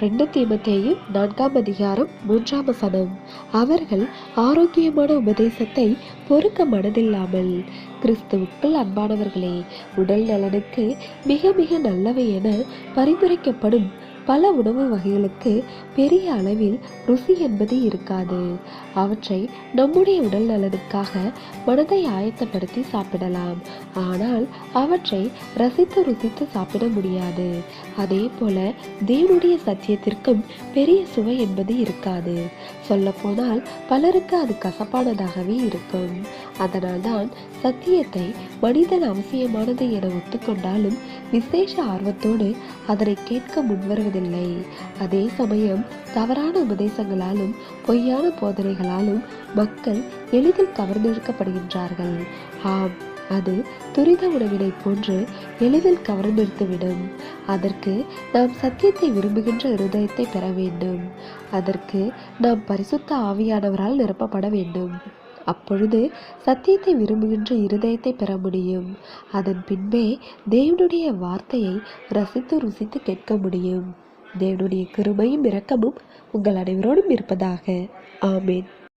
ரெண்டு தீமத்தேயும் நான்காம் அதிகாரம் மூன்றாம் வசனம். அவர்கள் ஆரோக்கியமான உபதேசத்தை பொறுக்க மனதில்லாமல் கிறிஸ்துவுக்குள் அன்பானவர்களே உடல் நலனுக்கு மிக மிக நல்லவை என பரிந்துரைக்கப்படும் பல உணவு வகைகளுக்கு பெரிய அளவில் ருசி என்பது இருக்காது. அவற்றை நம்முடைய உடல் நலனுக்காக மனதை ஆயத்தப்படுத்தி சாப்பிடலாம். ஆனால் அவற்றை ரசித்து ருசித்து சாப்பிட முடியாது. அதே போல தேவனுடைய சத்தியத்திற்கும் பெரிய சுவை என்பது இருக்காது. சொல்லப்போனால் பலருக்கு அது கசப்பானதாகவே இருக்கும். அதனால்தான் சத்தியத்தை மனிதன் அவசியமானது என ஒத்துக்கொண்டாலும் விசேஷ ஆர்வத்தோடு அதனை கேட்க முன்வருவதில்லை. அதே சமயம் தவறான உபதேசங்களாலும் பொய்யான போதனைகளாலும் மக்கள் எளிதில் கவர்ந்திருக்கப்படுகின்றார்கள் ஆம் அது துரித உணவினை போன்று எளிதில் கவர்ந்தெடுத்துவிடும் அதற்கு நாம் சத்தியத்தை விரும்புகின்ற இருதயத்தை பெற வேண்டும். அதற்கு நாம் பரிசுத்த ஆவியானவரால் நிரப்பப்பட வேண்டும். அப்பொழுது சத்தியத்தை விரும்புகின்ற இருதயத்தை பெற முடியும். அதன் பின்பே தேவனுடைய வார்த்தையை ரசித்து ருசித்து கேட்க முடியும். தேவனுடைய கிருமையும் இரக்கமும் உங்கள் அனைவரோடும் இருப்பதாக. ஆமேன்.